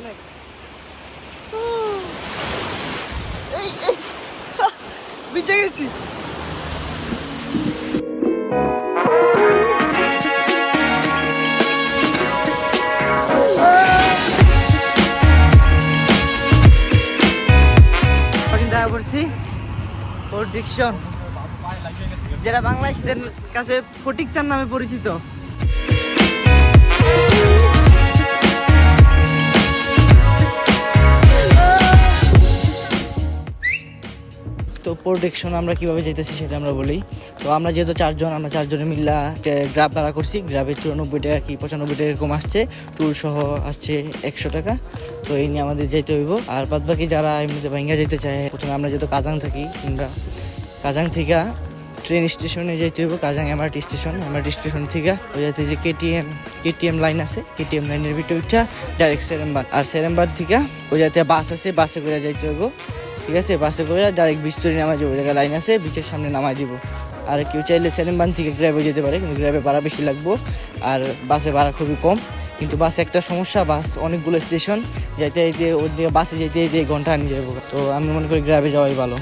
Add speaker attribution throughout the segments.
Speaker 1: অনেক। এই এই বিচে গেছি করছি? যেটা বাংলাদেশিদের কাছে ফটিক চান নামে পরিচিত তো প্রোটেকশন আমরা কীভাবে যেতেছি সেটা আমরা বলি। তো আমরা যেহেতু চারজন, আমরা চারজনে মিল্লা গ্রাফ দ্বারা করছি। গ্রাফে চুরানব্বই টাকা কি, পঁচানব্বই টাকা এরকম আসছে। টুল সহ আসছে একশো টাকা। তো এই নিয়ে আমাদের যেতে হইব। আর বাদ বাকি যারা এমনিতে ভাঙ্গা যেতে চায়, প্রথমে আমরা যেহেতু কাজাং থাকি আমরা কাজাং থেকে ট্রেন স্টেশনে যেতে হইব, Kajang MRT station MRT station থেকে ওই যাতে যে কেটিএম কেটিএম লাইন আছে। কেটিএম লাইনের ভিতরে উঠা ডাইরেক্ট সেরেমবার আর সেরেমবার থেকে ওই যাতে বাস আছে বাসে করে যাইতে হইব। ঠিক আছে, বাসে করে ডাইরেক্ট বিস্তরি নামাই যাব জায়গায় লাইন আছে বিচের সামনে নামাই দিব। আর কেউ চাইলে সেরেমবান থেকে গ্র্যাবে যেতে পারে, কিন্তু গ্র্যাবে ভাড়া বেশি লাগবো। আর বাসে ভাড়া খুবই কম, কিন্তু বাসে একটা সমস্যা, বাস অনেকগুলো স্টেশন যাইতে যাইতে ওর দিকে বাসে যেতে যেতে ঘণ্টা আনি যাব। তো আমি মনে করি গ্র্যাবে যাওয়াই ভালো।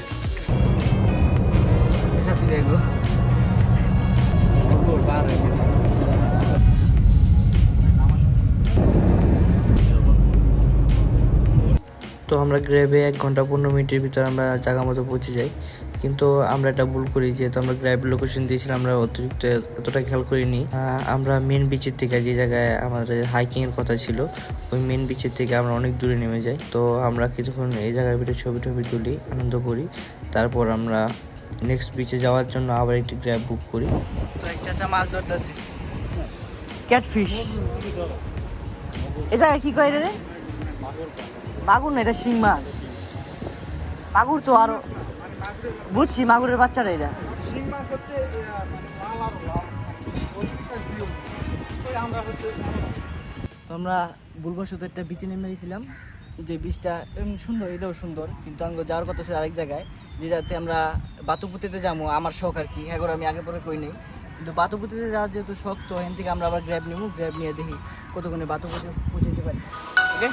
Speaker 1: তো আমরা গ্র্যাবে এক ঘণ্টা পনেরো মিনিটের ভিতর আমরা জায়গা মতো পৌঁছে যাই। কিন্তু আমরা এটা ভুল করি যেহেতু আমরা গ্র্যাব লোকেশন দিয়েছিলাম আমরা অতিরিক্ত এতটা খেয়াল করিনি। আমরা মেন বিচের থেকে যে জায়গায় আমাদের হাইকিংয়ের কথা ছিল ওই মেন বিচের থেকে আমরা অনেক দূরে নেমে যাই। তো আমরা কিছুক্ষণ এই জায়গার ভিতরে ছবি টবি তুলি আনন্দ করি। তারপর আমরা নেক্সট বিচে যাওয়ার জন্য আবার একটি গ্র্যাব বুক করি। তো এক চাচা মাছ ধরতেছে। ক্যাটফিশ এ জায়গায় কি কয় রে? মাগুর না এটা শিং মাছ। মাগুর তো আরও বুঝছি মাগুরের বাচ্চারা এটা
Speaker 2: শিং মাছ হচ্ছে আহ, মানে লাল আর লাল। ওইটা জিও ওই আমরা হচ্ছে
Speaker 1: তো আমরা ভুলবশত একটা বিচে নেমে গেছিলাম। যে বীজটা এমনি সুন্দর এটাও সুন্দর কিন্তু আমি যাওয়ার কথা ছিল আরেক জায়গায় যে যাতে আমরা বাতুপুতিতে যাব আমার শখ আর কি। হ্যাঁ করে আমি আগে পরে কই নেই। কিন্তু বাতুপুতিতে যাওয়ার যেহেতু শখ তো এখান থেকে আমরা আবার গ্র্যাব নিবো গ্র্যাব নিয়ে দেখি কতক্ষণে বাতুপুতি পৌঁছাতে পারি। ওকে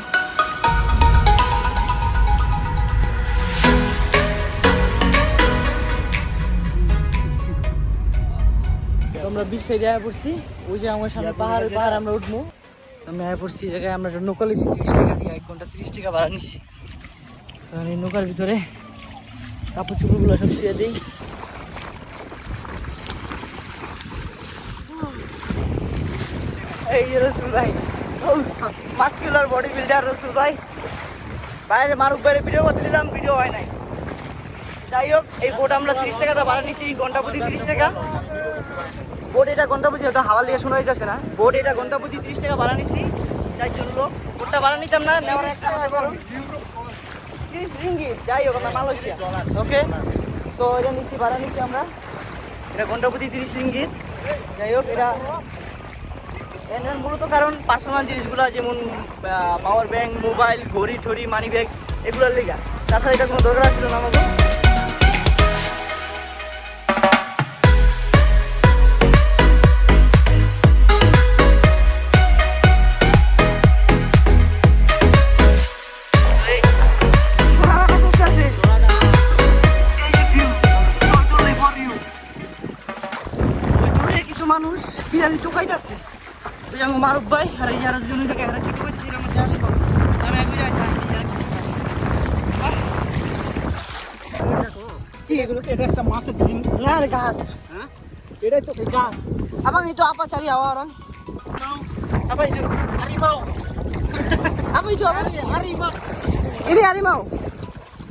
Speaker 1: আমরা বিচ সাইডে আয়া পড়ছি। ওই যে আমার সামনে পাহাড় পাহাড় আমরা উঠবো। আমি আয়া পড়ছি জায়গায়, আমরা একটা নৌকা লিছি তিরিশ টাকা দিয়ে এক ঘণ্টা তিরিশ টাকা ভাড়া নিছি। তো আমি এই নৌকার ভিতরে কাপড় চোপড়গুলো সব শুয়ে দিই। এই রসুল ভাই মাস্কুলার বডি বিল্ডার রসুল ভাই। বাইরে মারুক বাইরে ভিডিও করতে দিলাম ভিডিও হয় নাই। যাই হোক, এই বোট আমরা তিরিশ টাকা দিয়ে ভাড়া নিছি ঘণ্টা প্রতি তিরিশ টাকা। বোট এটা ঘণ্টা হয়তো হাওয়া লিয়ে শোনা যাইতেছে না বোট এটা ঘণ্টা প্রতি তিরিশ টাকা ভাড়া নিছি, যাই জন্য বোটটা ভাড়া নিতাম না, নেওয়ার একটা তিরিশ রিঙ্গিত যাই হোক, আমরা মালয়েশিয়া। ওকে তো এটা নিছি, ভাড়া নিছি আমরা। এটা ঘণ্টা প্রতি তিরিশ রিঙ্গিত যাই হোক, এটা এর মূলত কারণ পার্সোনাল জিনিসগুলো, যেমন পাওয়ার ব্যাংক মোবাইল ঘড়ি ঠড়ি মানি ব্যাগ এগুলোর লেগা। তাছাড়া এটা কোনো দরকার ছিল না আমাকে কিছু মানুষ কিরানি টোকাইতেছে ওই আমার মারুফ ভাই আর এই যারা দুজন থাকে এরা ঠিক করছে আমার দেশ আমি একটু যাই কি এগুলো
Speaker 2: এটা একটা মাছের ডিম?
Speaker 1: না রে গাছ
Speaker 2: হ্যাঁ? এটাই তো
Speaker 1: এই গাছ abang itu apa cari awal orang apa itu
Speaker 2: হারিমাও
Speaker 1: apa itu apa
Speaker 2: হারিমাও
Speaker 1: ini harimau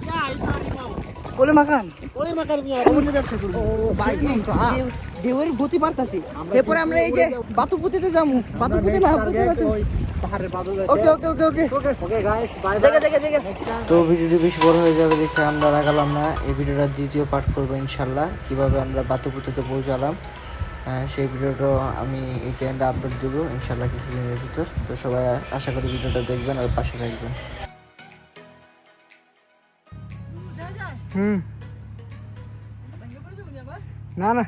Speaker 2: ya itu harimau
Speaker 1: boleh ভাই দেওয়ের গতি বাড়তাছি। এরপরে আমরা এই যে বাতুপুতিতে যাব। বাতুপুতি না পুঁতি বাতু
Speaker 2: পাহাড়ের বাদল
Speaker 1: ওকে ওকে ওকে ওকে।
Speaker 2: ওকে ওকে গাইস বাই
Speaker 1: দেখে দেখে দেখে। তো ভিডিওটি বেশি বড় হয়ে যাবে দেখে আমরা লাগালাম না। এই ভিডিওটা দ্বিতীয় পার্ট করব ইনশাল্লাহ কীভাবে আমরা বাতুপুতিতে পৌঁছালাম সেই ভিডিওটা আমি এই চ্যানেলে আপলোড দেবো ইনশাল্লাহ কিছুদিনের ভিতর। তো সবাই আশা করি ভিডিওটা দেখবেন আর পাশে থাকবেন।
Speaker 2: হুম। না না